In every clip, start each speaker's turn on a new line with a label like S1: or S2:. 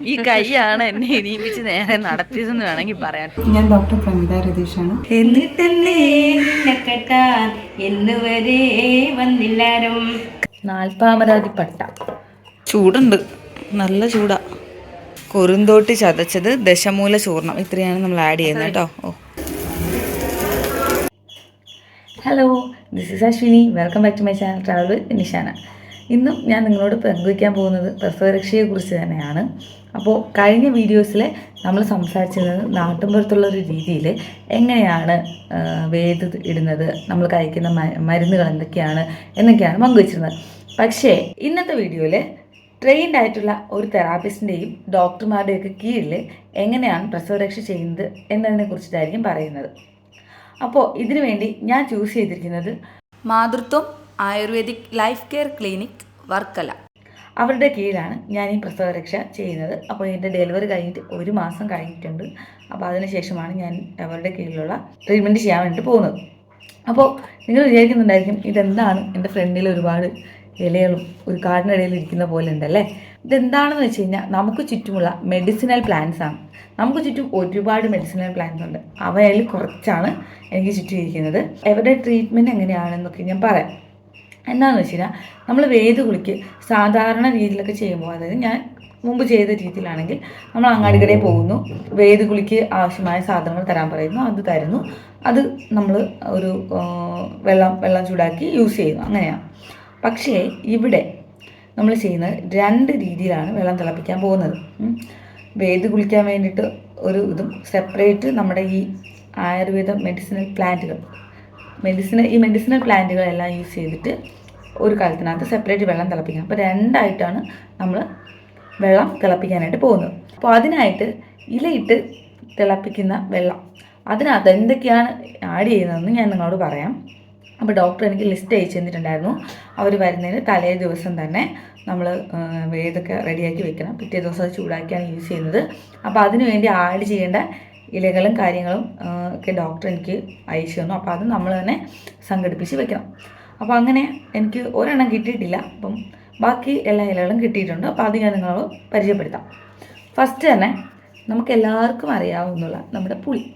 S1: ഈ കൈയാണ് എന്നെ ഇനിയിപ്പിച്ച് നേരെ നടത്തിയതെന്ന് വേണമെങ്കിൽ പറയാം.
S2: ഞാൻ ഡോക്ടർ പ്രമിത രതീഷാണ്.
S1: എന്നിട്ടല്ലേ
S3: എന്നുവരെ വന്നില്ലാരും.
S1: നാൽപ്പാമരാതി പട്ട ചൂടുണ്ട്. നല്ല ചൂടാ. കുറുന്തോട്ടി ചതച്ചത് ദശമൂല ചൂർണം. ഇത്രയാണ് നമ്മൾ ആഡ് ചെയ്യുന്നത് കേട്ടോ. ഓ. Hello this is Ashwini welcome back to my channel travel with Nishana ഇന്നും ഞാൻ നിങ്ങളോട് പങ്കുവയ്ക്കാൻ പോകുന്നത് പ്രസവരക്ഷയെക്കുറിച്ച് തന്നെയാണ്. അപ്പോൾ കഴിഞ്ഞ വീഡിയോസിൽ നമ്മൾ സംസാരിച്ചിരുന്നത് നാട്ടുമ്പുറത്തുള്ള ഒരു രീതിയിൽ എങ്ങനെയാണ് വേദ ഇടുന്നത് നമ്മൾ കഴിക്കുന്ന മരുന്നുകൾ എന്തൊക്കെയാണ് എന്നൊക്കെയാണ് പങ്കുവച്ചിരുന്നത്. പക്ഷേ ഇന്നത്തെ വീഡിയോയിൽ ട്രെയിൻഡ് ആയിട്ടുള്ള ഒരു തെറാപ്പിസ്റ്റിന്റെയും ഡോക്ടർമാരുടെയൊക്കെ കീഴിൽ എങ്ങനെയാണ് പ്രസവരക്ഷ ചെയ്യുന്നത് എന്നതിനെ കുറിച്ചിട്ടായിരിക്കും പറയുന്നത്. അപ്പോൾ ഇതിനു വേണ്ടി ഞാൻ ചൂസ് ചെയ്തിരിക്കുന്നത് Mathruthvam ayurvedic life care clinic Varkala. അവരുടെ കീഴിലാണ് ഞാൻ ഈ പ്രസവരക്ഷ ചെയ്യുന്നത്. അപ്പോൾ എന്റെ ഡെലിവറി കഴിഞ്ഞിട്ട് ഒരു മാസം കഴിഞ്ഞിട്ടുണ്ട്. അപ്പോൾ അതിനുശേഷമാണ് ഞാൻ അവരുടെ കീഴിലുള്ള ട്രീറ്റ്മെന്റ് ചെയ്യാൻ വേണ്ടി പോകുന്നത്. അപ്പോൾ നിങ്ങൾ വിചാരിക്കുന്നുണ്ടായിരിക്കും ഇതെന്താണ്? എന്റെ ഫ്രണ്ടിൽ ഒരുപാട് ഇലകളും ഒരു കാടിനിടയിൽ ഇരിക്കുന്ന പോലെ ഉണ്ടല്ലേ? ഇതെന്താണെന്ന് വെച്ച് കഴിഞ്ഞാൽ നമുക്ക് ചുറ്റുമുള്ള മെഡിസിനൽ പ്ലാന്റ്സ് ആണ്. നമുക്ക് ചുറ്റും ഒരുപാട് മെഡിസിനൽ പ്ലാന്റ്സ് ഉണ്ട്. അവയിൽ കുറച്ചാണ് എനിക്ക് ചുറ്റും ഇരിക്കുന്നത് അവരുടെ ട്രീറ്റ്മെന്റ് എങ്ങനെയാണെന്നൊക്കെ ഞാൻ പറയാം. എന്താണെന്ന് വെച്ച് കഴിഞ്ഞാൽ നമ്മൾ വേത് കുളിക്ക് സാധാരണ രീതിയിലൊക്കെ ചെയ്യുമ്പോൾ അതായത് ഞാൻ മുമ്പ് ചെയ്ത രീതിയിലാണെങ്കിൽ നമ്മൾ അങ്ങാടിക്കടയിൽ പോകുന്നു വേത് കുളിക്ക് ആവശ്യമായ സാധനങ്ങൾ തരാൻ പറയുന്നു അത് തരുന്നു അത് നമ്മൾ ഒരു വെള്ളം വെള്ളം ചൂടാക്കി യൂസ് ചെയ്യുന്നു അങ്ങനെയാണ് പക്ഷേ ഇവിടെ നമ്മൾ ചെയ്യുന്നത് രണ്ട് രീതിയിലാണ് വെള്ളം തിളപ്പിക്കാൻ പോകുന്നത്. വേത് കുളിക്കാൻ വേണ്ടിയിട്ട് ഒരു ഇതും സെപ്പറേറ്റ് നമ്മുടെ ഈ ആയുർവേദ മെഡിസിനൽ പ്ലാന്റുകൾ മെഡിസിനൽ ഈ മെഡിസിനൽ പ്ലാന്റുകളെല്ലാം യൂസ് ചെയ്തിട്ട് ഒരു കാലത്തിനകത്ത് സെപ്പറേറ്റ് വെള്ളം തിളപ്പിക്കണം. അപ്പോൾ രണ്ടായിട്ടാണ് നമ്മൾ വെള്ളം തിളപ്പിക്കാനായിട്ട് പോകുന്നത്. അപ്പോൾ അതിനായിട്ട് ഇലയിട്ട് തിളപ്പിക്കുന്ന വെള്ളം. അതിനകത്ത് എന്തൊക്കെയാണ് ആഡ് ചെയ്യുന്നതെന്ന് ഞാൻ നിങ്ങളോട് പറയാം. അപ്പോൾ ഡോക്ടർ എനിക്ക് ലിസ്റ്റ് അയച്ചു തന്നിട്ടുണ്ടായിരുന്നു. അവർ വരുന്നതിന് തലേ ദിവസം തന്നെ നമ്മൾ വേദൊക്കെ റെഡിയാക്കി വെക്കണം. പിറ്റേ ദിവസം അത് ചൂടാക്കിയാണ് യൂസ് ചെയ്യുന്നത്. അപ്പോൾ അതിനുവേണ്ടി ആഡ് ചെയ്യേണ്ട ഇലകളും കാര്യങ്ങളും ഒക്കെ ഡോക്ടർ എനിക്ക് അയച്ചു തന്നു. അപ്പോൾ അത് നമ്മൾ തന്നെ സംഘടിപ്പിച്ച് വെക്കണം. അപ്പോൾ അങ്ങനെ എനിക്ക് ഒരെണ്ണം കിട്ടിയിട്ടില്ല. അപ്പം ബാക്കി എല്ലാ ഇലകളും കിട്ടിയിട്ടുണ്ട്. അപ്പോൾ അത് ഞാൻ നിങ്ങളോട് പരിചയപ്പെടുത്താം. ഫസ്റ്റ് തന്നെ നമുക്ക് എല്ലാവർക്കും അറിയാവുന്നുള്ള നമ്മുടെ പുളി.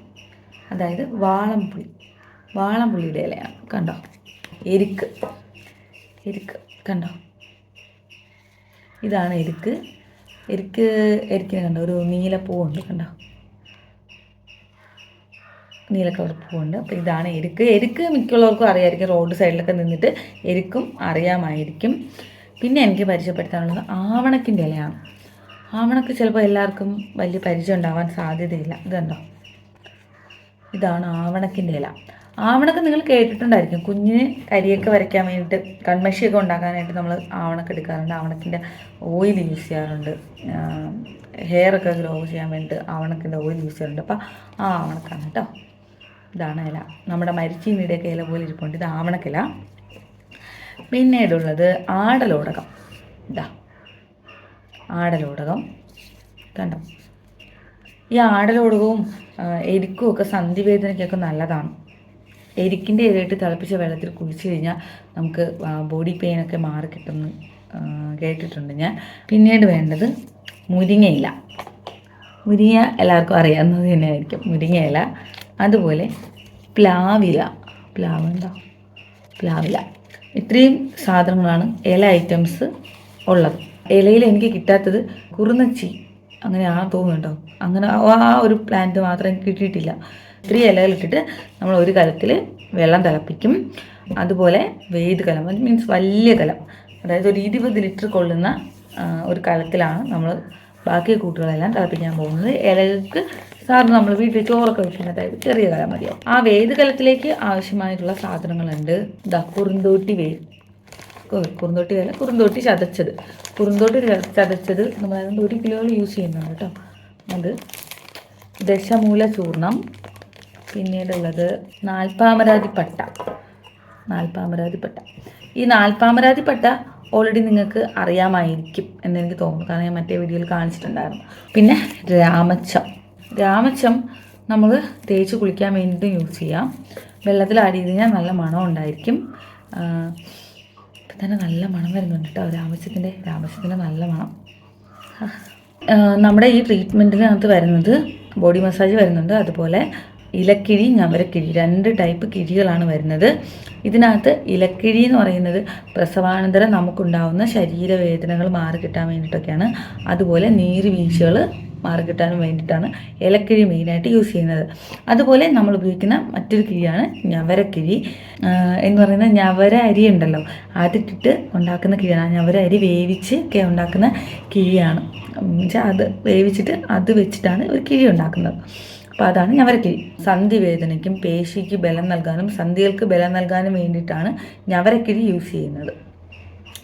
S1: അതായത് വാളംപുളി. വാളംപുളിയുടെ ഇലയാണ്. കണ്ടോ? എരിക്ക്. എരിക്ക്. കണ്ടോ? ഇതാണ് എരിക്ക്. എരിക്ക് എരിക്കിന് കണ്ടോ? ഒരു നീലപ്പൂവുണ്ട്. കണ്ടോ? നീല കളർ പൂവുണ്ട്. അപ്പോൾ ഇതാണ് എരുക്ക്. എരുക്ക് മിക്കുള്ളവർക്കും അറിയാമായിരിക്കും റോഡ് സൈഡിലൊക്കെ നിന്നിട്ട് എരുക്കും അറിയാമായിരിക്കും. പിന്നെ എനിക്ക് പരിചയപ്പെടുത്താനുള്ളത് ആവണക്കിന്റെ ഇലയാണ്. ആവണക്ക് ചിലപ്പോൾ എല്ലാവർക്കും വലിയ പരിചയം ഉണ്ടാവാൻ സാധ്യതയില്ല. ഇത് കണ്ടോ? ഇതാണ് ആവണക്കിന്റെ ഇല. ആവണക്ക് നിങ്ങൾ കേട്ടിട്ടുണ്ടായിരിക്കും. കുഞ്ഞിന് കരിയൊക്കെ വരയ്ക്കാൻ വേണ്ടിയിട്ട് കൺമഷിയൊക്കെ ഉണ്ടാക്കാനായിട്ട് നമ്മൾ ആവണക്ക് എടുക്കാറുണ്ട്. ആവണക്കിന്റെ ഓയിൽ യൂസ് ചെയ്യാറുണ്ട്. ഹെയറൊക്കെ ഗ്രോ ചെയ്യാൻ വേണ്ടിയിട്ട് ആവണക്കിന്റെ ഓയിൽ യൂസ് ചെയ്യാറുണ്ട്. അപ്പോൾ ആ ആവണക്കാണ് കേട്ടോ. ഇതാണ് ഇല നമ്മുടെ മരിച്ചീനിയുടെയൊക്കെ ഇല പോലെ ഇരിപ്പുണ്ട്. ഇത് ആവണക്കില. പിന്നീടുള്ളത് ആടലോടകം. ഇതാ. ആടലോടകം. കണ്ടോ? ഈ ആടലോടകവും എരിക്കും ഒക്കെ സന്ധിവേദനയ്ക്കൊക്കെ നല്ലതാണ്. എരിക്കിന്റെ ഇലയിട്ട് തിളപ്പിച്ച വെള്ളത്തിൽ കുളിച്ച് കഴിഞ്ഞാൽ നമുക്ക് ബോഡി പെയിനൊക്കെ ആ, കേട്ടിട്ടുണ്ട് ഞാൻ. പിന്നീട് വേണ്ടത് മുരിങ്ങയില. മുരിങ്ങ എല്ലാവർക്കും അറിയാവുന്നത് തന്നെയായിരിക്കും. മുരിങ്ങയില. അതുപോലെ പ്ലാവില. പ്ലാവ് ഉണ്ടോ പ്ലാവില. ഇത്രയും സാധനങ്ങളാണ് ഇല ഐറ്റംസ് ഉള്ളത്. ഇലയിൽ എനിക്ക് കിട്ടാത്തത് കുറുനച്ചി. അങ്ങനെ ആ തോന്നുന്നുണ്ടോ? അങ്ങനെ ആ- ആ ഒരു പ്ലാന്റ് മാത്രം എനിക്ക് കിട്ടിയിട്ടില്ല. ഇത്രയും ഇലകളിട്ടിട്ട് നമ്മൾ ഒരു കലത്തിൽ വെള്ളം തിളപ്പിക്കും. അതുപോലെ വേദ് കലം. അത് മീൻസ് വലിയ കലം. അതായത് ഒരു ഇരുപത് ലിറ്റർ കൊള്ളുന്ന ഒരു കലത്തിലാണ് നമ്മൾ ബാക്കി കൂട്ടുകളെല്ലാം തിളപ്പിക്കാൻ പോകുന്നത്. ഇലകൾക്ക് സാറിന് നമ്മൾ വീട്ടിൽ ചോറൊക്കെ വെക്കുന്ന ടൈപ്പ് ചെറിയ കലം മതിയാവും ആ വേത് കലത്തിലേക്ക് ആവശ്യമായിട്ടുള്ള സാധനങ്ങളുണ്ട്. ഇതാ കുറുന്തോട്ടി വേ കുറുന്തോട്ടി അല്ല കുറുന്തോട്ടി ചതച്ചത്. കുറുന്തോട്ടി ചത- ചതച്ചത് നമ്മൾ അതുകൊണ്ട് ഒരു കിലോ യൂസ് ചെയ്യുന്നുണ്ട് കേട്ടോ. അത് ദശമൂല ചൂർണം പിന്നീടുള്ളത് നാൽപ്പാമരാതി പട്ട. നാൽപ്പാമരാതി പട്ട. ഈ നാൽപ്പാമരാതി പട്ട ഓൾറെഡി നിങ്ങൾക്ക് അറിയാമായിരിക്കും എന്നെനിക്ക് തോന്നുന്നു. കാരണം ഞാൻ മറ്റേ വീഡിയോയിൽ കാണിച്ചിട്ടുണ്ടായിരുന്നു. പിന്നെ രാമച്ചം. രാമച്ചം നമ്മൾ തേച്ച് കുളിക്കാൻ വേണ്ടിയിട്ട് യൂസ് ചെയ്യാം. വെള്ളത്തിൽ ആഡ് ചെയ്ത് കഴിഞ്ഞാൽ നല്ല മണം ഉണ്ടായിരിക്കും. ഇപ്പം തന്നെ നല്ല മണം വരുന്നുണ്ട് കേട്ടോ രാമച്ചത്തിന്റെ രാമച്ചത്തിന്റെ നല്ല മണം. നമ്മുടെ ഈ ട്രീറ്റ്മെന്റിനകത്ത് വരുന്നത് ബോഡി മസാജ് വരുന്നുണ്ട്. അതുപോലെ ഇലക്കിഴി ഞവരക്കിഴി. രണ്ട് ടൈപ്പ് കിഴികളാണ് വരുന്നത്. ഇതിനകത്ത് ഇലക്കിഴി എന്ന് പറയുന്നത് പ്രസവാനന്തരം നമുക്കുണ്ടാവുന്ന ശരീരവേദനകൾ മാറി കിട്ടാൻ വേണ്ടിയിട്ടൊക്കെയാണ്. അതുപോലെ നീര് വീഴ്ചകൾ മാറി കിട്ടാനും വേണ്ടിയിട്ടാണ് ഇലക്കിഴി മെയിനായിട്ട് യൂസ് ചെയ്യുന്നത്. അതുപോലെ നമ്മൾ ഉപയോഗിക്കുന്ന മറ്റൊരു കിഴിയാണ് ഞവരക്കിഴി. എന്ന് പറയുന്ന ഞവര അരി ഉണ്ടല്ലോ അതിട്ടിട്ട് ഉണ്ടാക്കുന്ന കിഴിയാണ്. ഞവര അരി വേവിച്ച് ഒക്കെ ഉണ്ടാക്കുന്ന കിഴിയാണ്. അത് വേവിച്ചിട്ട് അത് വെച്ചിട്ടാണ് ഒരു കിഴി ഉണ്ടാക്കുന്നത്. അപ്പോൾ അതാണ് ഞവരക്കിഴി സന്ധി വേദനയ്ക്കും പേശിക്ക് ബലം നൽകാനും സന്ധികൾക്ക് ബലം നൽകാനും വേണ്ടിയിട്ടാണ് ഞവരക്കിഴി യൂസ് ചെയ്യുന്നത്.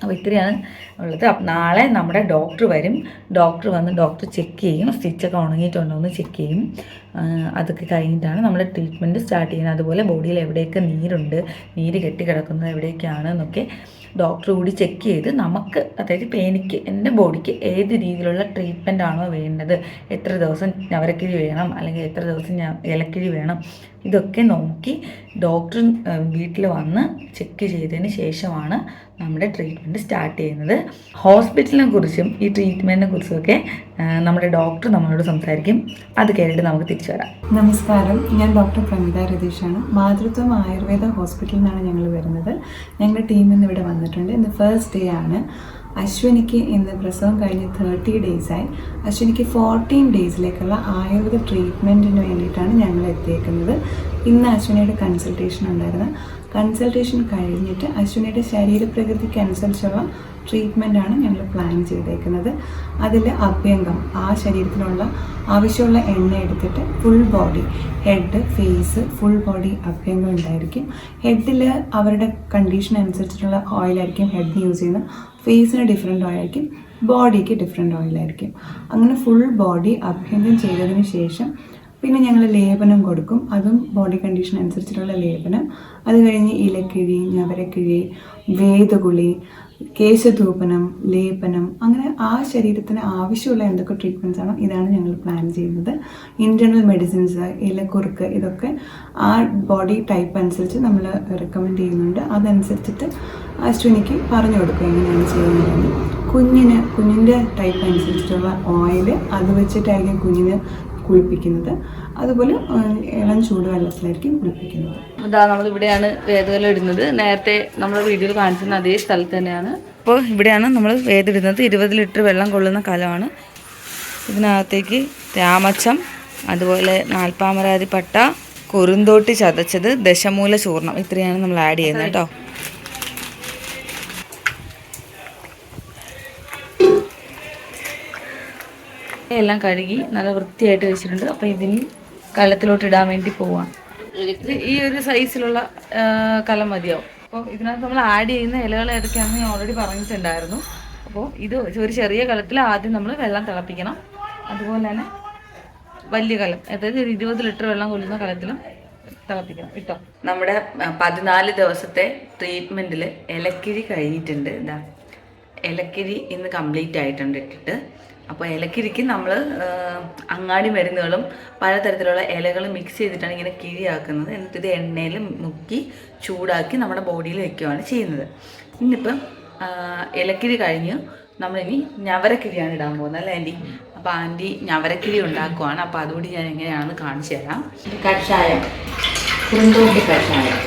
S1: അപ്പോൾ ഇത്രയാണ് ഉള്ളത്. അപ്പം നാളെ നമ്മുടെ ഡോക്ടർ വരും. ഡോക്ടർ വന്ന് ഡോക്ടർ ചെക്ക് ചെയ്യും. സ്റ്റിച്ചൊക്കെ ഉണങ്ങിയിട്ടുണ്ടോ എന്ന് ചെക്ക് ചെയ്യും. അതൊക്കെ കഴിഞ്ഞിട്ടാണ് നമ്മൾ ട്രീറ്റ്മെന്റ് സ്റ്റാർട്ട് ചെയ്യുന്നത്. അതുപോലെ ബോഡിയിൽ എവിടെയൊക്കെ നീരുണ്ട് നീര് കെട്ടി കിടക്കുന്നത് എവിടെയൊക്കെയാണ് എന്നൊക്കെ ഡോക്ടർ കൂടി ചെക്ക് ചെയ്ത് നമുക്ക് അതായത് എനിക്ക് എന്റെ ബോഡിക്ക് ഏത് രീതിയിലുള്ള ട്രീറ്റ്മെന്റ് ആണോ വേണ്ടത്? എത്ര ദിവസം ഞവരക്കിഴി വേണം? അല്ലെങ്കിൽ എത്ര ദിവസം ഞാൻ ഇലക്കിഴി വേണം? ഇതൊക്കെ നോക്കി ഡോക്ടർ വീട്ടിൽ വന്ന് ചെക്ക് ചെയ്തതിന് ശേഷമാണ് നമ്മുടെ ട്രീറ്റ്മെന്റ് സ്റ്റാർട്ട് ചെയ്യുന്നത്. ഹോസ്പിറ്റലിനെ കുറിച്ചും ഈ ട്രീറ്റ്മെന്റിനെ കുറിച്ചുമൊക്കെ നമ്മുടെ ഡോക്ടർ നമ്മളോട് സംസാരിക്കും. അത് കേട്ടിട്ട് നമുക്ക് തിരിച്ചു വരാം.
S2: നമസ്കാരം. ഞാൻ ഡോക്ടർ പ്രമിത രതീഷാണ്. മാതൃത്വം ആയുർവേദ ഹോസ്പിറ്റലിൽ നിന്നാണ് ഞങ്ങൾ വരുന്നത്. ഞങ്ങളുടെ ടീം ഇന്ന് ഇവിടെ വന്നിട്ടുണ്ട്. ഇന്ന് ഫസ്റ്റ് ഡേ ആണ്. അശ്വിനിക്ക് ഇന്ന് പ്രസവം കഴിഞ്ഞ് തേർട്ടി ഡേയ്സായി അശ്വനിക്ക് ഫോർട്ടീൻ ഡേയ്സിലേക്കുള്ള ആയുർവേദ ട്രീറ്റ്മെന്റിന് വേണ്ടിയിട്ടാണ് ഞങ്ങൾ എത്തിയേക്കുന്നത്. ഇന്ന് അശ്വനിയുടെ കൺസൾട്ടേഷൻ ഉണ്ടായിരുന്നു. കൺസൾട്ടേഷൻ കഴിഞ്ഞിട്ട് അശ്വിനിയുടെ ശരീരപ്രകൃതിക്ക് അനുസരിച്ചുള്ള ട്രീറ്റ്മെന്റാണ് ഞങ്ങൾ പ്ലാൻ ചെയ്തേക്കുന്നത്. അതിൽ അഭ്യംഗം ആ ശരീരത്തിനുള്ള ആവശ്യമുള്ള എണ്ണ എടുത്തിട്ട് full body head face full body അഭ്യംഗം ഉണ്ടായിരിക്കും. ഹെഡിൽ അവരുടെ കണ്ടീഷൻ അനുസരിച്ചിട്ടുള്ള ഓയിലായിരിക്കും ഹെഡിന് യൂസ് ചെയ്യുന്നത്. ഫേസിന് ഡിഫറെന്റ് ഓയിലായിരിക്കും ബോഡിക്ക് ഡിഫറെന്റ് ഓയിലായിരിക്കും അങ്ങനെ ഫുൾ ബോഡി അഭ്യംഗം ചെയ്തതിന് ശേഷം പിന്നെ ഞങ്ങൾ ലേപനം കൊടുക്കും. അതും ബോഡി കണ്ടീഷൻ അനുസരിച്ചിട്ടുള്ള ലേപനം. അത് കഴിഞ്ഞ് ഇലക്കിഴി ഞവരക്കിഴി വേദഗുളി കേശധൂപനം ലേപനം അങ്ങനെ ആ ശരീരത്തിന് ആവശ്യമുള്ള എന്തൊക്കെ ട്രീറ്റ്മെന്റ്സ് ആണോ ഇതാണ് ഞങ്ങൾ പ്ലാൻ ചെയ്യുന്നത്. ഇന്റേർണൽ മെഡിസിൻസ് ഇലക്കുറുക്ക് ഇതൊക്കെ ആ ബോഡി ടൈപ്പ് അനുസരിച്ച് നമ്മൾ റെക്കമെൻഡ് ചെയ്യുന്നുണ്ട്. അതനുസരിച്ചിട്ട് അശ്വിനിക്ക് പറഞ്ഞു കൊടുക്കുക എങ്ങനെയാണ് ചെയ്യുന്നതെന്ന്. കുഞ്ഞിന് കുഞ്ഞിന്റെ ടൈപ്പ് അനുസരിച്ചിട്ടുള്ള ഓയിൽ അത് വെച്ചിട്ടായിരിക്കും കുഞ്ഞിന് കുളിപ്പിക്കുന്നത്. അതുപോലെ ഇളം ഇളം ചൂടുവെള്ളത്തിലായിരിക്കും കുളിപ്പിക്കുന്നത്.
S1: അതാ നമ്മൾ ഇവിടെയാണ് വേദകല ഇടുന്നത്. നേരത്തെ നമ്മൾ വീഡിയോയിൽ കാണിച്ചിരുന്ന അതേ സ്ഥലത്ത് തന്നെയാണ്. അപ്പോൾ ഇവിടെയാണ് നമ്മൾ വേദിടുന്നത് ഇരുപത് ലിറ്റർ വെള്ളം കൊള്ളുന്ന കലമാണ്. ഇതിനകത്തേക്ക് രാമച്ചം അതുപോലെ നാൽപ്പാമരാതി പട്ട കുറുന്തോട്ടി ചതച്ചത് ദശമൂല ചൂർണം ഇത്രയാണ് നമ്മൾ ആഡ് ചെയ്യുന്നത് കേട്ടോ. എല്ലാം കഴുകി നല്ല വൃത്തിയായിട്ട് വെച്ചിട്ടുണ്ട്. അപ്പോൾ ഇതിന് കലത്തിലോട്ട് ഇടാൻ വേണ്ടി പോവാണ്. ഈ ഒരു സൈസിലുള്ള കലം മതിയാവും. അപ്പോൾ ഇതിനകത്ത് നമ്മൾ ആഡ് ചെയ്യുന്ന ഇലകൾ ഏതൊക്കെയാണെന്ന് ഞാൻ ഓൾറെഡി പറഞ്ഞിട്ടുണ്ടായിരുന്നു. അപ്പോൾ ഇത് ഒരു ചെറിയ കലത്തിൽ ആദ്യം നമ്മൾ വെള്ളം തിളപ്പിക്കണം. അതുപോലെ തന്നെ വലിയ കലം അതായത് ഒരു ഇരുപത് ലിറ്റർ വെള്ളം കൊള്ളുന്ന കലത്തിലും തിളപ്പിക്കണം ഇട്ടോ നമ്മുടെ പതിനാല് ദിവസത്തെ ട്രീറ്റ്മെന്റിൽ ഇലക്കിഴി കഴിഞ്ഞിട്ടുണ്ട്. ഇതാ ഇലക്കിഴി ഇന്ന് കംപ്ലീറ്റ് ആയിട്ടുണ്ട് ഇട്ടിട്ട്. അപ്പോൾ ഇലക്കിരിക്ക് നമ്മൾ അങ്ങാടി മരുന്നുകളും പലതരത്തിലുള്ള ഇലകൾ മിക്സ് ചെയ്തിട്ടാണ് ഇങ്ങനെ കിഴിയാക്കുന്നത്. എന്നിട്ട് ഇത് എണ്ണയിൽ മുക്കി ചൂടാക്കി നമ്മുടെ ബോഡിയിൽ വെക്കുകയാണ് ചെയ്യുന്നത്. ഇന്നിപ്പം ഇലക്കിരി കഴിഞ്ഞ് നമ്മളിനി ഞവരക്കിരിയാണ് ഇടാൻ പോകുന്നത് അല്ലേ ആന്റി അപ്പോൾ ആന്റി ഞവരക്കിരി ഉണ്ടാക്കുവാണ്. അപ്പോൾ അതുകൂടി ഞാൻ എങ്ങനെയാണെന്ന് കാണിച്ചു തരാം.
S3: കഷായം. കഷായം.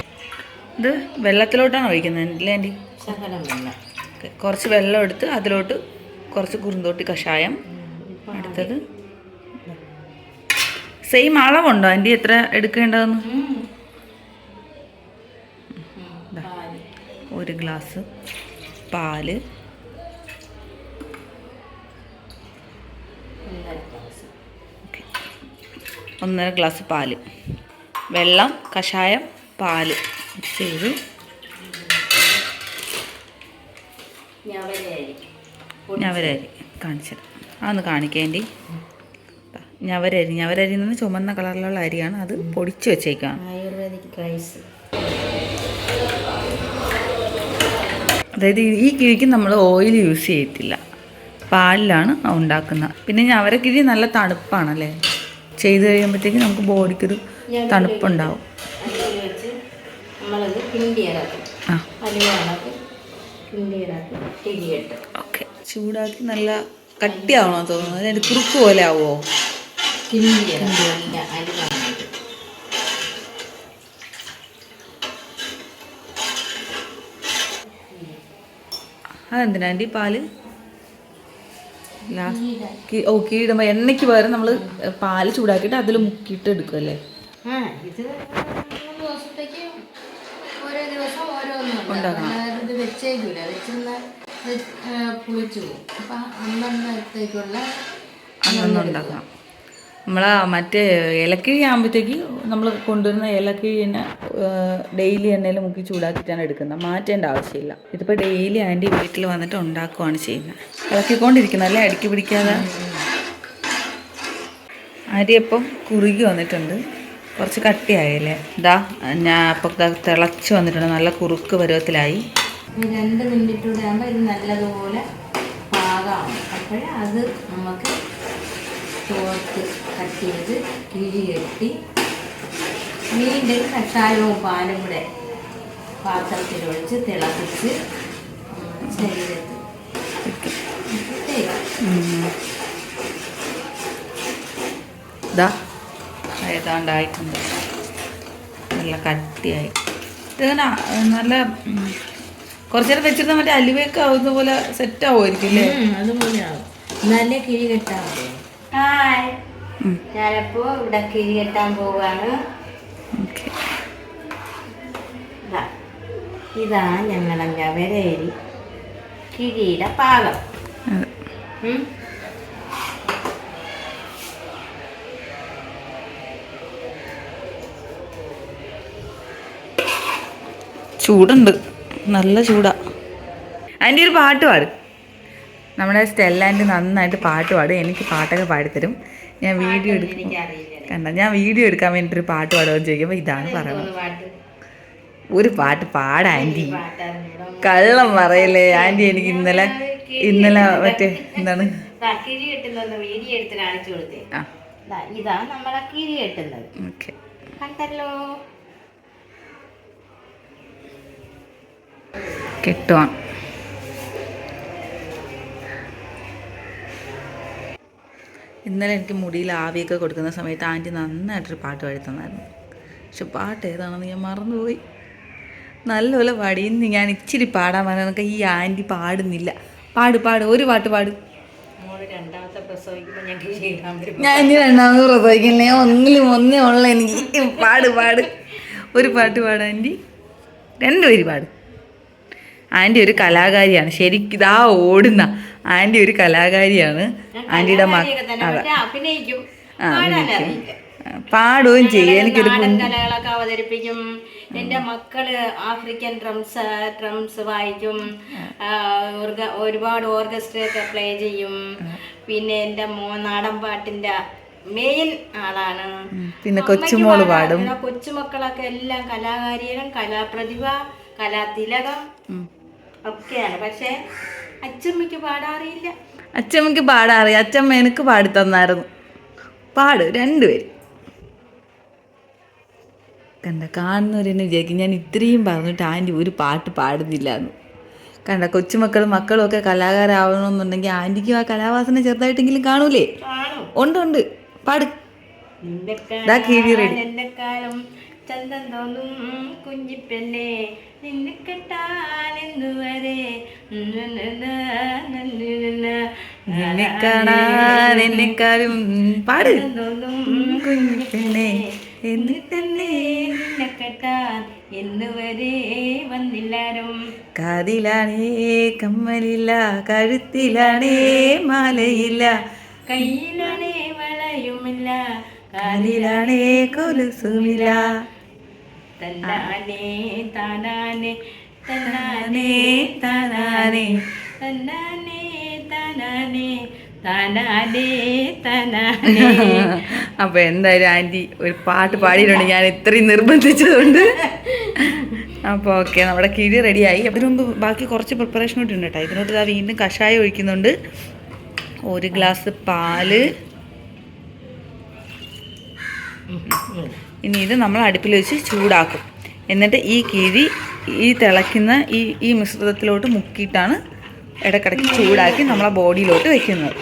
S1: ഇത് വെള്ളത്തിലോട്ടാണ് ഒഴിക്കുന്നത് അല്ലേ ആന്റി
S3: ശകലം വെള്ളം.
S1: ഓക്കെ. കുറച്ച് വെള്ളം എടുത്ത് അതിലോട്ട് കുറച്ച് കുറുന്തോട്ടി കഷായം അടുത്തത് സെയിം അളവുണ്ടോ? ആന്റി എത്ര എടുക്കേണ്ടതെന്ന്. ഒരു ഗ്ലാസ് പാൽ. ഓക്കെ. ഒന്നര ഗ്ലാസ് പാൽ. വെള്ളം കഷായം പാൽ മിക്സ് ചെയ്ത്. ഞവരരി കാണിച്ചത്. അതൊന്ന് കാണിക്കേണ്ടി ഞവരരി. ഞവരരി നിന്ന് ചുമന്ന കളറിലുള്ള അരിയാണ്. അത് പൊടിച്ചു വെച്ചേക്കാണ്.
S3: Ayurvedic rice.
S1: അതായത് ഈ- കിഴിക്ക് നമ്മൾ ഓയിൽ യൂസ് ചെയ്യത്തില്ല. പാലിലാണ് ഉണ്ടാക്കുന്നത് പിന്നെ ഞവരക്കിഴി നല്ല തണുപ്പാണല്ലേ? ചെയ്ത് കഴിയുമ്പോഴത്തേക്ക് നമുക്ക് ബോഡിക്കൊരു തണുപ്പുണ്ടാവും. ആ. ഓക്കെ. ചൂടാക്കി നല്ല കട്ടിയാവണോ തോന്നുന്നു. അതിന് കുറുക്ക് പോലെ ആവോ? അതെന്തിനാ ആന്റി പാൽ? ഓ കീടുമ്പോൾ എണ്ണയ്ക്ക് പകരം നമ്മൾ പാൽ ചൂടാക്കിയിട്ട് അതിൽ മുക്കിയിട്ട് എടുക്കുമല്ലേ
S3: അല്ലേ? ഇത് അപ്പം അന്നന്നത്തേക്കുള്ള
S1: നമ്മൾ മറ്റേ ഇലക്കിഴി ആകുമ്പോഴത്തേക്ക് നമ്മൾ കൊണ്ടുവരുന്ന ഇലക്കിഴിനെ ഡെയിലി എണ്ണയിൽ മുക്കി ചൂടാക്കിയിട്ടാണ് എടുക്കുന്നത്. മാറ്റേണ്ട ആവശ്യമില്ല. ഇതിപ്പോൾ ഡെയിലി ആന്റി വീട്ടിൽ വന്നിട്ട് ഉണ്ടാക്കുകയാണ് ചെയ്യുന്നത്. ഇളക്കിക്കൊണ്ടിരിക്കുന്നത് അല്ലേ? അടുക്കി പിടിക്കാതെ. അരിയപ്പം കുറുകി വന്നിട്ടുണ്ട്. കുറച്ച് കട്ടിയായല്ലേ? ഇതാ ഞാൻ അപ്പം തിളച്ച് വന്നിട്ടുണ്ട്. നല്ല കുറുക്ക് പരുവത്തിലായി.
S3: ഈ രണ്ട് മിനിറ്റ് കൂടെ ആകുമ്പോൾ ഇത് നല്ലതുപോലെ പാകമാണ് അപ്പോഴേ അത് നമുക്ക് ചോർത്ത് കട്ട് ചെയ്ത് കിഴി കെട്ടി വീണ്ടും കഷായവും പാലും കൂടെ പാത്രത്തിൽ ഒഴിച്ച് തിളപ്പിച്ച്
S1: ഏതാണ്ടായിട്ടുണ്ട്. നല്ല കട്ടിയായി. ഇതിങ്ങനെ നല്ല ഉം, കുറച്ച് നേരം വെച്ചിരുന്ന മറ്റേ അലുവയൊക്കെ ആവുന്ന പോലെ സെറ്റ് ആവുമായിരിക്കും അല്ലേ?
S3: അതുപോലെയാവും. എന്നാലേ കിഴി കെട്ടാൻ ഹായ്. ഞാനപ്പോൾ ഇവിടെ കിഴി കെട്ടാൻ പോവാണ്.
S1: ഓക്കെ.
S3: ഇതാ ഇതാ ഞങ്ങളുടെ ഞവരേരി കിഴിയുടെ പാകം
S1: ചൂടുണ്ട്. നല്ല ചൂടാ. ആന്റി ഒരു പാട്ട് പാട്. നമ്മുടെ സ്റ്റെല്ല ആന്റി നന്നായിട്ട് പാട്ട് പാടും. എനിക്ക് പാട്ടൊക്കെ പാടിത്തരും. ഞാൻ വീഡിയോ എടുക്കും. കണ്ട? ഞാൻ വീഡിയോ എടുക്കാൻ വേണ്ടിയിട്ടൊരു പാട്ട് പാടുമെന്ന് ചോദിക്കുമ്പോൾ ഇതാണ് പറയുന്നത് ഒരു പാട്ട് പാടാ
S3: ആന്റി.
S1: കള്ളം പറയല്ലേ? ആന്റി എനിക്ക് ഇന്നലെ ഇന്നലെ മറ്റേ എന്താണ്?
S3: ഇതാ നമ്മളെ കിരി കെട്ടുന്നത്
S1: ഓക്കെ.
S3: കണ്ടല്ലോ.
S1: കെട്ടുവാൻ. ഇന്നലെ എനിക്ക് മുടിയിൽ ആവിയൊക്കെ കൊടുക്കുന്ന സമയത്ത് ആന്റി നന്നായിട്ടൊരു പാട്ട് പാടി തന്നായിരുന്നു പക്ഷെ പാട്ട് ഏതാണെന്ന് ഞാൻ മറന്നുപോയി. നല്ലപോലെ പാടി. ഇന്ന് ഞാൻ ഇച്ചിരി പാടാൻ പറഞ്ഞൊക്കെ ഈ ആന്റി പാടുന്നില്ല. പാട് പാട്. ഒരു പാട്ട് പാട്.
S3: ഞാൻ ഇനി രണ്ടാമത് വരും.
S1: ഞാൻ പ്രസവിക്കില്ലേ. ഒന്നിലും ഒന്നേ ഉള്ള എനിക്ക്. പാട് പാട്. ഒരു പാട്ട് പാടാൻ ആന്റി. രണ്ടുപേര് പാട്. ആന്റി ഒരു കലാകാരിയാണ്. ശരിക്കും ഇതാ ഓടുന്ന ആന്റി ഒരു കലാകാരിയാണ്.
S3: ആന്റിയുടെ
S1: അഭിനയിക്കും. പാടുകയും ചെയ്യും. എനിക്കൊരു
S3: കലകളൊക്കെ അവതരിപ്പിക്കും. എന്റെ മക്കൾ ആഫ്രിക്കൻ ഡ്രംസ് ഡ്രംസ് വായിക്കും. ഒരുപാട് ഓർക്കസ്ട്ര ഒക്കെ പ്ലേ ചെയ്യും. പിന്നെ എന്റെ മോ നാടൻ പാട്ടിന്റെ മെയിൻ ആളാണ്.
S1: പിന്നെ
S3: കൊച്ചുമോൾ
S1: പാടും.
S3: കൊച്ചുമക്കളൊക്കെ എല്ലാം കലാകാരികളും കലാപ്രതിഭ കലാതിലകം. ഒക്കെയാണ്. പക്ഷേ അച്ചമ്മയ്ക്ക് പാടാറിയില്ല.
S1: അച്ചമ്മയ്ക്ക് പാടാറിയ. അച്ചമ്മ എനിക്ക് പാടി തന്നായിരുന്നു. പാട് രണ്ടുപേരും. കണ്ട കാണുന്നവരെന്നെ വിചാരിക്കും ഞാൻ ഇത്രയും പറഞ്ഞിട്ട് ആന്റി ഒരു പാട്ട് പാടുന്നില്ല എന്ന് കണ്ട കൊച്ചുമക്കളും മക്കളും ഒക്കെ കലാകാരാവണമെന്നുണ്ടെങ്കിൽ ആന്റിക്കും ആ കലാവാസന ചെറുതായിട്ടെങ്കിലും കാണൂലേ?
S3: കാണും.
S1: ഉണ്ട് ഉണ്ട്. പാട്. കിഴി ready.
S3: ചന്തം തോന്നും കുഞ്ഞിപ്പെണ്ണെ നിന്നെ കെട്ടാനെന്നു വരെ
S1: നിന്നെ കാണാൻ എന്നെക്കാരും പാട്.
S3: തോന്നും
S1: കുഞ്ഞിപ്പെണ്ണേ
S3: എന്നിട്ടല്ലേ നിന്നെ കെട്ടാൻ വന്നില്ലാരും.
S1: കാതിലാണേ കമ്മലില്ല കഴുത്തിലാണേ മാലയില്ല.
S3: കയ്യിലാണേ വളയുമില്ല
S1: കാലിലാണേ കൊലുസുമില്ല.
S3: തന്നാനേ താനാനേ
S1: താനേ
S3: തന്നാനേ
S1: താനാനേ
S3: തന്നാനേ താനാനേ താനാനേ താനാനേ.
S1: അപ്പൊ എന്തായാലും ആന്റി ഒരു പാട്ട് പാടിയിട്ടുണ്ട്. ഞാൻ ഇത്രയും നിർബന്ധിച്ചതുകൊണ്ട്. അപ്പോൾ ഓക്കെ നമ്മുടെ കിഴി റെഡിയായി. അതിനു മുമ്പ് ബാക്കി കുറച്ച് പ്രിപ്പറേഷൻ കൂടി ഉണ്ട് കേട്ടോ. ഇതിനോട് ഇതാ വീണ്ടും കഷായം ഒഴിക്കുന്നുണ്ട്. ഒരു ഗ്ലാസ് പാൽ. ഇനി ഇത് നമ്മൾ അടുപ്പിൽ വെച്ച് ചൂടാക്കും. എന്നിട്ട് ഈ കിഴി ഈ തിളയ്ക്കുന്ന ഈ ഈ മിശ്രിതത്തിലോട്ട് മുക്കിയിട്ടാണ് ഇടയ്ക്കിടയ്ക്ക് ചൂടാക്കി നമ്മളെ ബോഡിയിലോട്ട് വെക്കുന്നത്.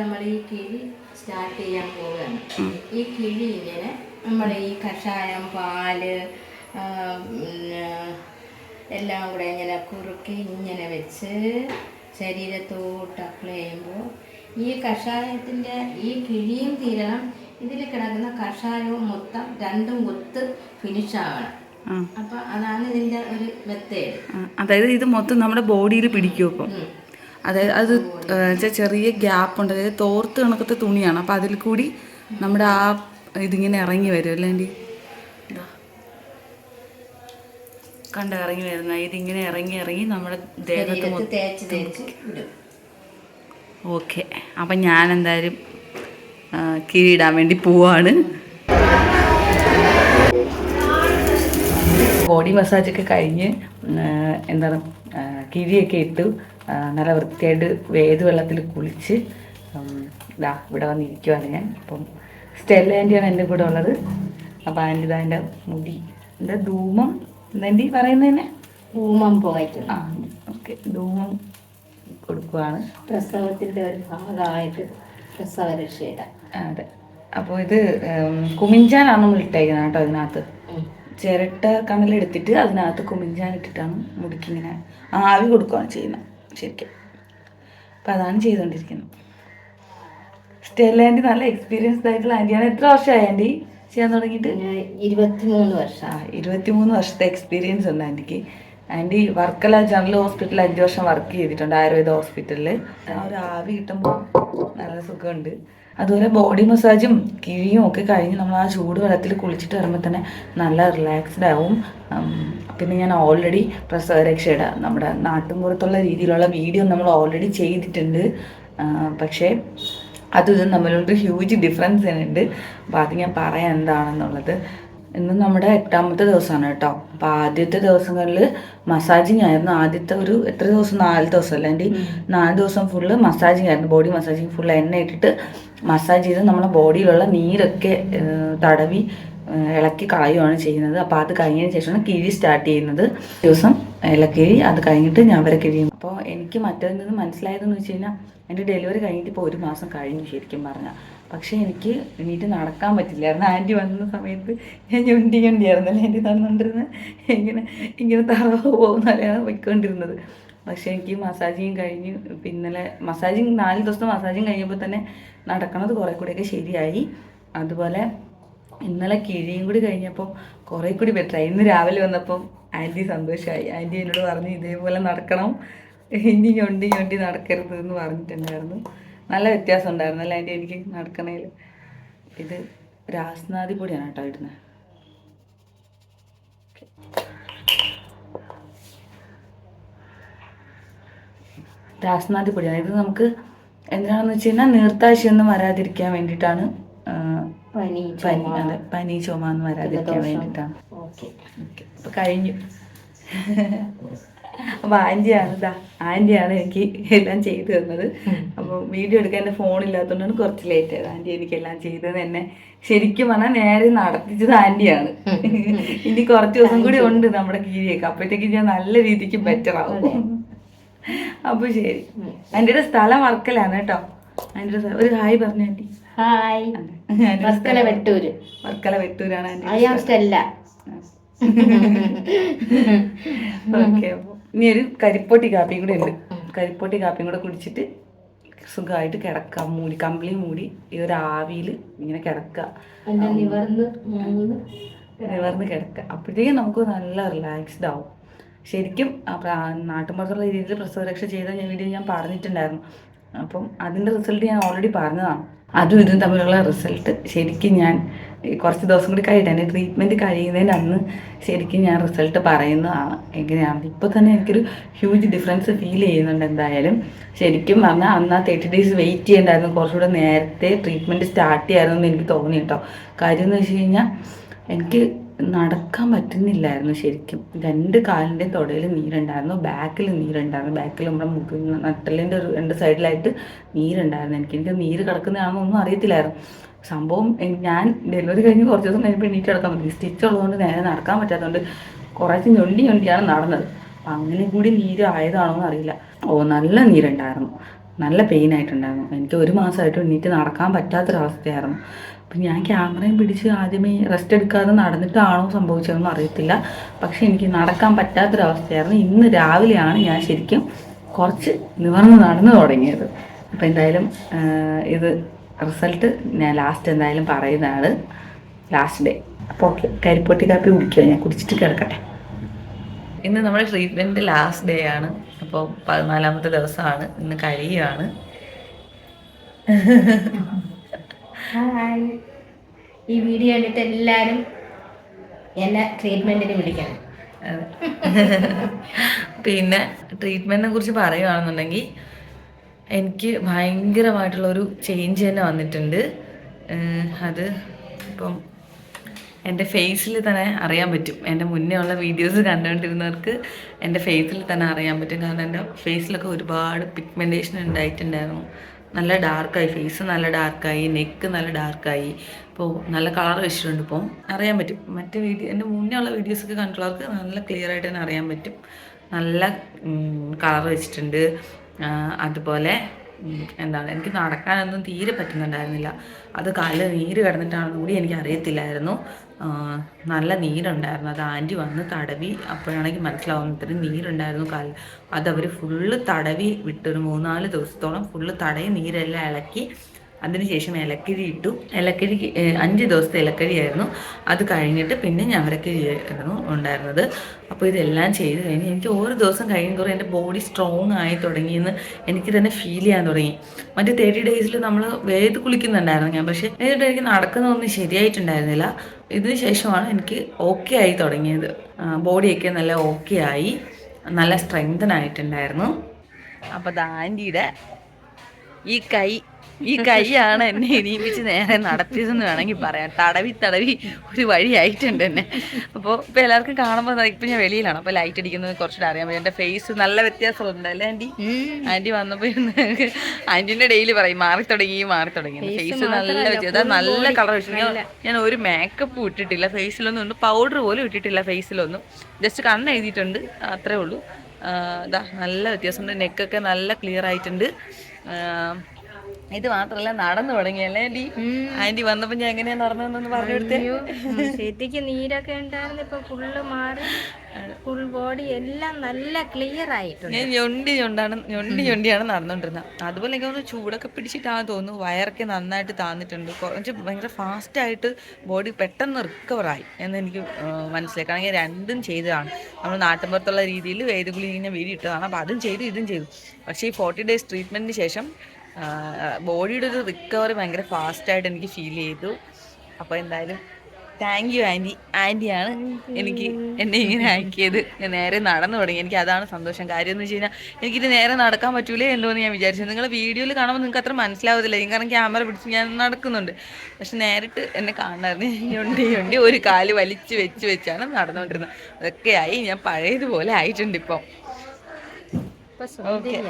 S3: നമ്മൾ ഈ സ്റ്റാർട്ട് ചെയ്യാൻ പോവുകയാണ്. ഈ കിഴി ഇങ്ങനെ നമ്മുടെ ഈ കഷായം പാൽ എല്ലാം കൂടെ ഇങ്ങനെ കുറുക്കി ഇങ്ങനെ വെച്ച് ശരീരത്തോട്ട് അപ്ലൈ ചെയ്യുമ്പോൾ ഈ കഷായത്തിന്റെ ഈ കിഴിയും തീരണം ഇതിൽ കിടക്കുന്ന കഷായവും മൊത്തം രണ്ടും കൊത്ത് ഫിനിഷ് ആവണം. അപ്പൊ അതാണ് ഇതിന്റെ ഒരു മെത്തേഡ്.
S1: അതായത് ഇത് മൊത്തം നമ്മുടെ ബോഡിയിൽ പിടിക്കും ഇപ്പം. അതായത് അത് ചെറിയ ഗ്യാപ്പ് ഉണ്ട്. അതായത് തോർത്ത് കണക്കത്തെ തുണിയാണ്. അപ്പം അതിൽ കൂടി നമ്മുടെ ആ ഇതിങ്ങനെ ഇറങ്ങി വരും അല്ലേ ആന്റി. കണ്ട ഇറങ്ങി വരുന്ന ഇതിങ്ങനെ ഇറങ്ങി ഇറങ്ങി നമ്മുടെ ദേഹത്ത് ഓക്കെ. അപ്പം ഞാൻ എന്തായാലും ആ, കിഴിയിടാൻ വേണ്ടി പോവാണ്. ബോഡി മസാജ് ഒക്കെ കഴിഞ്ഞ് എന്താണ് കിഴിയൊക്കെ ഇട്ടു നല്ല വൃത്തിയായിട്ട് വേത് വെള്ളത്തിൽ കുളിച്ച് ഇതാ ഇവിടെ വന്നിരിക്കുവാണ് ഞാൻ. അപ്പം സ്റ്റെല്ല ആന്റിയാണ് എന്റെ കൂടെ ഉള്ളത്. അപ്പം ആന്റി ഇതാ എന്റെ മുടി. എന്താ ധൂമം? എന്താണ്ടി പറയുന്നത്
S3: തന്നെ? ധൂമം പോയിട്ട്.
S1: ആ ഓക്കെ. ധൂമം കൊടുക്കുവാണ്.
S3: പ്രസവത്തിന്റെ ഒരു ഭാഗമായിട്ട്
S1: അതെ. അപ്പോൾ ഇത് കുമിഞ്ചാനാണ് നമ്മൾ ഇട്ടേക്കുന്നത് കേട്ടോ അതിനകത്ത്. ചിരട്ട കണലെടുത്തിട്ട് അതിനകത്ത് കുമിഞ്ചാൻ ഇട്ടിട്ടാണ് മുടിക്കിങ്ങനെ ആവി കൊടുക്കുകയാണ് ചെയ്യുന്നത് ശരിക്കും. അപ്പം അതാണ് ചെയ്തുകൊണ്ടിരിക്കുന്നത്. സ്റ്റെല്ല ആന്റി നല്ല എക്സ്പീരിയൻസ് ആയിട്ടുള്ള ആന്റിയാണ്. എത്ര വർഷമായി ആന്റി ചെയ്യാൻ തുടങ്ങിയിട്ട്?
S3: ഇരുപത്തിമൂന്ന് വർഷം.
S1: ഇരുപത്തിമൂന്ന് വർഷത്തെ എക്സ്പീരിയൻസ് ഉണ്ട് ആന്റിക്ക്. ആന്റി വർക്കല ജനറൽ ഹോസ്പിറ്റലിൽ അഞ്ച് വർഷം വർക്ക് ചെയ്തിട്ടുണ്ട് ആയുർവേദ ഹോസ്പിറ്റലിൽ ഒരു ആവി കിട്ടുമ്പോൾ നല്ല സുഖമുണ്ട്. അതുപോലെ ബോഡി മസാജും കിഴിയും ഒക്കെ കഴിഞ്ഞ് നമ്മൾ ആ ചൂട് വെള്ളത്തിൽ കുളിച്ചിട്ട് വരുമ്പോൾ തന്നെ നല്ല റിലാക്സ്ഡ് ആവും. പിന്നെ ഞാൻ ഓൾറെഡി പ്രസവരക്ഷയുടെ നമ്മുടെ നാട്ടിൻപുറത്തുള്ള രീതിയിലുള്ള വീഡിയോ നമ്മൾ ഓൾറെഡി ചെയ്തിട്ടുണ്ട്. പക്ഷേ അതും തമ്മിലൊരു ഹ്യൂജ് ഡിഫറൻസ് ഉണ്ട് അപ്പോൾ അത് ഞാൻ പറയാൻ എന്താണെന്നുള്ളത് ഇന്ന് നമ്മുടെ എട്ടാമത്തെ ദിവസമാണ് കേട്ടോ. അപ്പോൾ ആദ്യത്തെ ദിവസങ്ങളിൽ മസാജിങ് ആയിരുന്നു. ആദ്യത്തെ ഒരു എത്ര ദിവസം? നാല് ദിവസം അല്ല എന്റെ നാല് ദിവസം ഫുള്ള് മസാജിങ് ആയിരുന്നു. ബോഡി മസാജിങ് ഫുൾ എണ്ണ ഇട്ടിട്ട് മസാജ് ചെയ്ത് നമ്മളെ ബോഡിയിലുള്ള നീരൊക്കെ തടവി ഇളക്കി കളയുകയാണ് ചെയ്യുന്നത്. അപ്പോൾ അത് കഴിഞ്ഞതിന് ശേഷമാണ് കിഴി സ്റ്റാർട്ട് ചെയ്യുന്നത്. ദിവസം ഇലക്കിഴി അത് കഴിഞ്ഞിട്ട് ഞാൻ വരെ കിഴിയും അപ്പോൾ എനിക്ക് മറ്റൊരു നിന്ന് മനസ്സിലായതെന്ന് വെച്ച് കഴിഞ്ഞാൽ എന്റെ ഡെലിവറി കഴിഞ്ഞിട്ട് ഇപ്പോൾ ഒരു മാസം കഴിഞ്ഞു ശരിക്കും പറഞ്ഞാൽ പക്ഷേ എനിക്ക് എണീറ്റ് നടക്കാൻ പറ്റില്ലായിരുന്നു ആന്റി വന്ന സമയത്ത് ഞാൻ ഞൊണ്ടി ഞൊണ്ടിയായിരുന്നല്ലേ ആന്റി നടന്നുകൊണ്ടിരുന്നത് ഇങ്ങനെ ഇങ്ങനെ തറവ് പോകുന്നതാണ് പോയിക്കൊണ്ടിരുന്നത്. പക്ഷേ എനിക്ക് മസാജിങ് കഴിഞ്ഞ് പിന്നലെ മസാജിങ് നാല് ദിവസത്തെ മസാജിങ് കഴിഞ്ഞപ്പോൾ തന്നെ നടക്കണത് കുറേ കൂടിയൊക്കെ ശരിയായി. അതുപോലെ ഇന്നലെ കിഴിയും കൂടി കഴിഞ്ഞപ്പോൾ കുറേ കൂടി ബെറ്ററായി ഇന്ന് രാവിലെ വന്നപ്പം ആന്റി സന്തോഷമായി ആന്റി എന്നോട് പറഞ്ഞു ഇതേപോലെ നടക്കണം. ഇനി ഞൊണ്ടി ഞൊണ്ടി നടക്കരുത് എന്ന് പറഞ്ഞിട്ടുണ്ടായിരുന്നു. നല്ല വ്യത്യാസം ഉണ്ടായിരുന്നു അല്ലേ ആന്റി എനിക്ക് നടക്കണേൽ ഇത് രാസ്നാദി പൊടിയാണ് കേട്ടോ ഇടുന്നത് രാസ്നാദി പൊടിയാണ്. ഇത് നമുക്ക് എന്തിനാണെന്ന് വെച്ച് കഴിഞ്ഞാൽ നീർത്താഴ്ചയൊന്നും വരാതിരിക്കാൻ വേണ്ടിയിട്ടാണ്
S3: പനി
S1: പനി അതെ പനി ചുമ എന്ന് വരാതിരിക്കാൻ വേണ്ടിയിട്ടാണ്.
S3: ഓക്കെ.
S1: ഓക്കെ അപ്പം കഴിഞ്ഞു. അപ്പൊ ആന്റിയാണ് ഇതാ ആന്റിയാണ് എനിക്ക് എല്ലാം ചെയ്തു തന്നത്. അപ്പോൾ വീഡിയോ എടുക്കാൻ ഫോൺ ഫോണില്ലാത്തതുകൊണ്ടാണ് കുറച്ച് ലേറ്റ് ആയത്. ആന്റി എനിക്ക് എല്ലാം ചെയ്തത് എന്നെ ശരിക്കും പറഞ്ഞാൽ നേരെ നടത്തിച്ചത് ആന്റിയാണ്. ഇനി കുറച്ച് ദിവസം കൂടി ഉണ്ട് നമ്മുടെ കീഴിയൊക്കെ അപ്പോഴത്തേക്ക് ഞാൻ നല്ല രീതിക്ക് ബെറ്റർ ആവും. അപ്പൊ ശരി. ആന്റിയുടെ സ്ഥലം വർക്കലാണ് കേട്ടോ. ആന്റിയുടെ സ്ഥലം. ഒരു ഹായ് പറഞ്ഞു aunty.
S3: Hi. Varkala Vettoor.
S1: Varkala വെട്ടൂരാണ് aunty
S3: I am. Stella
S1: okay അപ്പോൾ ഇനി ഒരു കരിപ്പൊട്ടി കാപ്പിയും കൂടെ ഉണ്ട്. കരിപ്പൊട്ടി കാപ്പിയും കൂടെ കുടിച്ചിട്ട് സുഖമായിട്ട് കിടക്കാം. മൂടി കമ്പിളി മൂടി ഈ ഒരു ആവിയിൽ ഇങ്ങനെ കിടക്കുക.
S3: നിവർന്ന്
S1: കിടക്കുക. അപ്പോഴത്തേക്കും നമുക്ക് നല്ല റിലാക്സ്ഡ് ആവും. ശരിക്കും നാട്ടുമ്പുറത്തുള്ള രീതിയിൽ പ്രസവരക്ഷ ചെയ്ത ഞാൻ വീഡിയോ ഞാൻ പറഞ്ഞിട്ടുണ്ടായിരുന്നു. അപ്പം അതിന്റെ റിസൾട്ട് ഞാൻ ഓൾറെഡി പറഞ്ഞതാണ്. അതും ഇതും തമ്മിലുള്ള റിസൾട്ട് ശരിക്കും ഞാൻ കുറച്ച് ദിവസം കൂടി കഴിയട്ടെ എന്റെ ട്രീറ്റ്മെന്റ് കഴിയുന്നതിന് അന്ന് ശരിക്കും ഞാൻ റിസൾട്ട് പറയുന്നതാണ്. എങ്ങനെയാണ് ഇപ്പോൾ തന്നെ എനിക്കൊരു ഹ്യൂജ് ഡിഫറൻസ് ഫീൽ ചെയ്യുന്നുണ്ട് എന്തായാലും. ശരിക്കും പറഞ്ഞാൽ അന്ന് ആ തേർട്ടി ഡേയ്സ് വെയിറ്റ് ചെയ്യണ്ടായിരുന്നു. കുറച്ചുകൂടെ നേരത്തെ ട്രീറ്റ്മെന്റ് സ്റ്റാർട്ട് ചെയ്യാമായിരുന്നു എന്ന് എനിക്ക് തോന്നി കേട്ടോ. കാര്യം എന്ന് വെച്ച് കഴിഞ്ഞാൽ എനിക്ക് നടക്കാൻ പറ്റുന്നില്ലായിരുന്നു ശരിക്കും. രണ്ട് കാലിന്റെ തുടയിൽ നീരുണ്ടായിരുന്നു. ബാക്കിൽ നീരുണ്ടായിരുന്നു. ബാക്കിൽ നമ്മുടെ മുഖ നട്ടലിന്റെ രണ്ട് സൈഡിലായിട്ട് നീരുണ്ടായിരുന്നു. എനിക്ക് എനിക്ക് നീര് കിടക്കുന്നതാണെന്നൊന്നും അറിയത്തില്ലായിരുന്നു. സംഭവം ഞാൻ ഡെലിവറി കഴിഞ്ഞ് കുറച്ച് ദിവസം കഴിഞ്ഞപ്പോൾ എണീറ്റ് കിടക്കാൻ പറ്റി സ്റ്റിച്ച് ഉള്ളതുകൊണ്ട് നേരെ നടക്കാൻ പറ്റാത്തതുകൊണ്ട് കുറച്ച് ഞൊണ്ടി ഞൊണ്ടിയാണ് നടന്നത്. അപ്പം അങ്ങനെ കൂടി നീര് ആയതാണോ എന്ന് അറിയില്ല. ഓ നല്ല നീരുണ്ടായിരുന്നു. നല്ല പെയിൻ ആയിട്ടുണ്ടായിരുന്നു. എനിക്ക് ഒരു മാസമായിട്ട് എണീറ്റ് നടക്കാൻ പറ്റാത്തൊരവസ്ഥയായിരുന്നു. അപ്പം ഞാൻ ക്യാമറയും പിടിച്ച് ആദ്യമേ റെസ്റ്റ് എടുക്കാതെ നടന്നിട്ടാണോ സംഭവിച്ചതെന്ന് അറിയത്തില്ല. പക്ഷേ എനിക്ക് നടക്കാൻ പറ്റാത്തൊരവസ്ഥയായിരുന്നു. ഇന്ന് രാവിലെയാണ് ഞാൻ ശരിക്കും കുറച്ച് നിവർന്ന് നടന്നു തുടങ്ങിയത്. അപ്പം എന്തായാലും ഇത് റിസൾട്ട് ഞാൻ ലാസ്റ്റ് എന്തായാലും പറയുന്നതാണ്. ലാസ്റ്റ് ഡേ അപ്പോൾ ഓക്കെ. കരിപ്പൊട്ടി കാപ്പി കുടിക്കുക ഞാൻ കുടിച്ചിട്ട് കിടക്കട്ടെ. ഇന്ന് നമ്മുടെ ട്രീറ്റ്മെന്റ് ലാസ്റ്റ് ഡേ ആണ്. അപ്പോൾ പതിനാലാമത്തെ ദിവസമാണ്. ഇന്ന് കഴിയുകയാണ്
S3: ഹായ് ഈ വീഡിയോ കണ്ടിട്ട് എല്ലാവരും എന്നെ ട്രീറ്റ്മെന്റിന് വിളിക്കണം.
S1: പിന്നെ ട്രീറ്റ്മെന്റിനെ കുറിച്ച് പറയുകയാണെന്നുണ്ടെങ്കിൽ എനിക്ക് ഭയങ്കരമായിട്ടുള്ളൊരു ചേഞ്ച് തന്നെ വന്നിട്ടുണ്ട്. അത് ഇപ്പം എന്റെ ഫേസിൽ തന്നെ അറിയാൻ പറ്റും. എന്റെ മുന്നേ ഉള്ള വീഡിയോസ് കണ്ടുകൊണ്ടിരുന്നവർക്ക് എന്റെ ഫേസിൽ തന്നെ അറിയാൻ പറ്റും. കാരണം എന്റെ ഫേസിലൊക്കെ ഒരുപാട് പിഗ്മെന്റേഷൻ ഉണ്ടായിട്ടുണ്ടായിരുന്നു. നല്ല ഡാർക്കായി ഫേസ് നല്ല ഡാർക്കായി നെക്ക് നല്ല ഡാർക്കായി ഇപ്പോൾ നല്ല കളർ വെച്ചിട്ടുണ്ട് ഇപ്പം. അറിയാൻ പറ്റും. മറ്റേ വീഡിയോ എന്റെ മുന്നേ ഉള്ള വീഡിയോസൊക്കെ കണ്ടുള്ളവർക്ക് നല്ല ക്ലിയർ ആയിട്ട് തന്നെ അറിയാൻ പറ്റും. നല്ല കളർ വെച്ചിട്ടുണ്ട്. അതുപോലെ എന്താണ് എനിക്ക് നടക്കാനൊന്നും തീരെ പറ്റുന്നുണ്ടായിരുന്നില്ല. അത് കാലിൽ നീര് കിടന്നിട്ടാണെന്ന് കൂടി എനിക്ക് അറിയത്തില്ലായിരുന്നു നല്ല നീരുണ്ടായിരുന്നു. അത് ആന്റി വന്ന് തടവി അപ്പോഴാണെങ്കിൽ മനസ്സിലാവുന്ന ഇത്രയും നീരുണ്ടായിരുന്നു കാലിൽ അതവർ ഫുള്ള് തടവി വിട്ടൊരു മൂന്നാൽ ദിവസത്തോളം ഫുള്ള് തടയും നീരെല്ലാം ഇളക്കി അതിനുശേഷം ഇലക്കിഴി ഇട്ടു. ഇലക്കിഴി അഞ്ച് ദിവസത്തെ ഇലക്കിഴിയായിരുന്നു അത് കഴിഞ്ഞിട്ട് പിന്നെ ഞവരക്കിഴി ആയിരുന്നു ഉണ്ടായിരുന്നത്. അപ്പോൾ ഇതെല്ലാം ചെയ്ത് കഴിഞ്ഞ് എനിക്ക് ഓരോ ദിവസം കഴിയും. കുറേ എന്റെ ബോഡി സ്ട്രോങ് ആയി തുടങ്ങിയെന്ന് എനിക്ക് തന്നെ ഫീൽ ചെയ്യാൻ തുടങ്ങി. മറ്റേ തേർട്ടി ഡേയ്സിൽ നമ്മൾ വേത് കുളിക്കുന്നുണ്ടായിരുന്നു ഞാൻ. പക്ഷേ എന്നിട്ട് എനിക്ക് നടക്കുന്നതൊന്നും ശരിയായിട്ടുണ്ടായിരുന്നില്ല. ഇതിന് ശേഷമാണ് എനിക്ക് ഓക്കെ ആയി തുടങ്ങിയത്. ബോഡിയൊക്കെ നല്ല ഓക്കെ ആയി. നല്ല സ്ട്രെങ്തൻ ആയിട്ടുണ്ടായിരുന്നു. അപ്പോൾ ആന്റിയുടെ ഈ കൈ ഈ കൈയാണ് എന്നെ ഇനിയിപ്പിച്ച് നേരെ നടത്തിയതെന്ന് വേണമെങ്കിൽ പറയാം. തടവി തടവി ഒരു വഴിയായിട്ടുണ്ട് എന്നെ. അപ്പോൾ ഇപ്പോൾ എല്ലാവർക്കും കാണുമ്പോൾ ഇപ്പം ഞാൻ വെളിയിലാണ്. അപ്പോൾ ലൈറ്റ് അടിക്കുന്നത് കുറച്ചുകൂടെ അറിയാൻ പറ്റും. എന്റെ ഫേസ് നല്ല വ്യത്യാസമുണ്ട് അല്ലേ ആന്റി? ആന്റി വന്നപ്പോൾ ഇരുന്ന് ആന്റിന്റെ ഡെയിലി പറയും മാറി തുടങ്ങി മാറി തുടങ്ങി. ഫേസ് നല്ല വ്യത്യാസം. നല്ല കളർ വെച്ചു ഞാൻ ഒരു മേക്കപ്പ് ഇട്ടിട്ടില്ല. ഫേസിലൊന്നും ഉണ്ട് പൗഡർ പോലും ഇട്ടിട്ടില്ല ഫേസിലൊന്നും ജസ്റ്റ് കണ്ണ് എഴുതിയിട്ടുണ്ട്. അത്രേ ഉള്ളൂ. ഇതാ നല്ല വ്യത്യാസമുണ്ട്. നെക്കൊക്കെ നല്ല ക്ലിയർ ആയിട്ടുണ്ട്. ഇത് മാത്രല്ല നടന്നു തുടങ്ങിയല്ലേ ആന്റി ആന്റി വന്നപ്പോ ഞാൻ എങ്ങനെയാ നടന്നതെന്ന് പറഞ്ഞു കൊടുത്തേ.
S3: നീരൊക്കെ ഉണ്ടായിരുന്നു ഇപ്പൊ ഫുള്ള് മാറി ഫുൾ ബോഡി എല്ലാം നല്ല ക്ലിയർ ആയിട്ടുണ്ട്.
S1: ഞാൻ ഞൊണ്ടി ഞൊണ്ടാണ് ഞൊണ്ടി ഞൊണ്ടിയാണ് നടന്നുകൊണ്ടിരുന്നത് അതുപോലെ എനിക്ക് തോന്നുന്നു ചൂടൊക്കെ പിടിച്ചിട്ടാണ് തോന്നുന്നു വയറൊക്കെ നന്നായിട്ട് താന്നിട്ടുണ്ട്. കുറച്ച് ഭയങ്കര ഫാസ്റ്റായിട്ട് ബോഡി പെട്ടെന്ന് റിക്കവറായി എന്ന് എനിക്ക് മനസ്സിലായി. കാരണം രണ്ടും ചെയ്തതാണ്. നമ്മൾ നാട്ടിൻപുറത്തുള്ള രീതിയിൽ വേദഗുളി ഇങ്ങനെ വീടി ഇട്ടതാണ് അപ്പോൾ അതും ചെയ്തു ഇതും ചെയ്തു. പക്ഷേ ഈ ഫോർട്ടി ഡേയ്സ് ട്രീറ്റ്മെന്റിന് ശേഷം ബോഡിയുടെ ഒരു റിക്കവറി ഭയങ്കര ഫാസ്റ്റായിട്ട് എനിക്ക് ഫീൽ ചെയ്തു. അപ്പോൾ എന്തായാലും താങ്ക് യു ആന്റി ആന്റിയാണ് എനിക്ക് എന്നെ ഇങ്ങനെ ആക്കിയത്. ഞാൻ നേരെ നടന്നു തുടങ്ങി. എനിക്ക് അതാണ് സന്തോഷം. കാര്യം എന്ന് വെച്ച് കഴിഞ്ഞാൽ എനിക്കിത് നേരെ നടക്കാൻ പറ്റൂലേ എന്തോ എന്ന് ഞാൻ വിചാരിച്ചു. നിങ്ങൾ വീഡിയോയിൽ കാണുമ്പോൾ നിങ്ങൾക്ക് അത്ര മനസ്സിലാവത്തില്ല. കാരണം ക്യാമറ പിടിച്ച് ഞാൻ നടക്കുന്നുണ്ട്. പക്ഷെ നേരിട്ട് എന്നെ കാണാറുണ്ട് ഞൊണ്ടി ഞൊണ്ടി ഒരു കാൽ വലിച്ചു വെച്ച് വെച്ചാണ് നടന്നുകൊണ്ടിരുന്നത്. അതൊക്കെയായി ഞാൻ പഴയതുപോലെ ആയിട്ടുണ്ട് ഇപ്പം.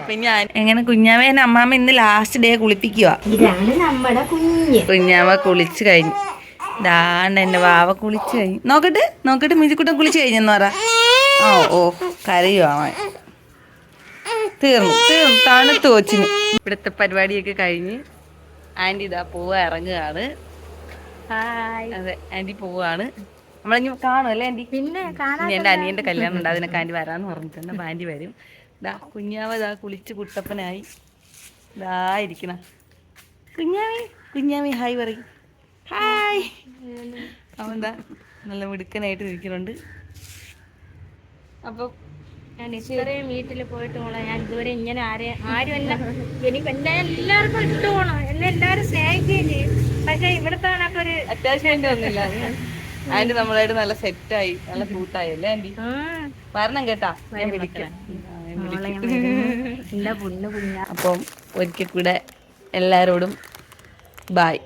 S1: പിന്നെ എങ്ങനെ കുഞ്ഞാമേനെ അമ്മാമ്മ ഇന്ന് ലാസ്റ്റ് ഡേ കുളിപ്പിക്കുക
S3: ഇതാണ്
S1: കുളിച്ചു കഴിഞ്ഞു. ഇതാണ്ട് എന്റെ വാവ കുളിച്ചു കഴിഞ്ഞു. നോക്കട്ടെ നോക്കട്ടെ മിജിക്കുട്ടൻ കുളിച്ചു കഴിഞ്ഞെന്ന് പറ. ഓ ഓ കരയോ അവൻ. തീർന്നു തീർന്നു തണുത്ത് കൊച്ചിന്. ഇവിടുത്തെ പരിപാടിയൊക്കെ കഴിഞ്ഞ് ആന്റി ഇതാ പോവാ ഇറങ്ങുകയാണ് അതെ ആന്റി പോവാണ്. നമ്മളിനി കാണും അല്ലേ ആന്റി
S3: പിന്നെ എന്റെ
S1: അനിയന്റെ എന്റെ അനിയന്റെ കല്യാണം ഉണ്ട് അതിനൊക്കെ ആന്റി വരാമെന്ന് പറഞ്ഞിട്ടുണ്ട് അപ്പം ആന്റി വരും. ദാ കുഞ്ഞാവ ദാ കുളിച്ച് കുട്ടപ്പനായി ദാ ഇരിക്കണ. കുഞ്ഞാവി കുഞ്ഞാവി ഹായ് പറയും. ഹായ്. അവൻ ദാ നല്ല മിടുക്കനായിട്ട് ഇരിക്കുന്നുണ്ട്. അപ്പോൾ
S3: ഞാൻ ഇത്രയും വീട്ടിൽ പോയിട്ട് പോകണം ഞാൻ ഇതുവരെ ഇങ്ങനെ ആരെ ആരും എന്നെ എനിക്ക് എന്നെ എല്ലാവർക്കും ഇഷ്ടമാണ് എന്നെ എല്ലാവരും സ്നേഹിക്കുകയും ചെയ്യും. പക്ഷെ ഇവിടുത്തെ ഒരു
S1: അറ്റാച്ച്മെന്റ് ഒന്നുമില്ല. ആന്റി നമ്മളായിട്ട് നല്ല സെറ്റായി നല്ല കൂട്ടായി. അല്ലേ
S3: ആന്റി
S1: വരണം കേട്ടാ. ഞാൻ വിളിക്കാം. അപ്പം ഒരിക്കൽ കൂടെ എല്ലാവരോടും ബായ്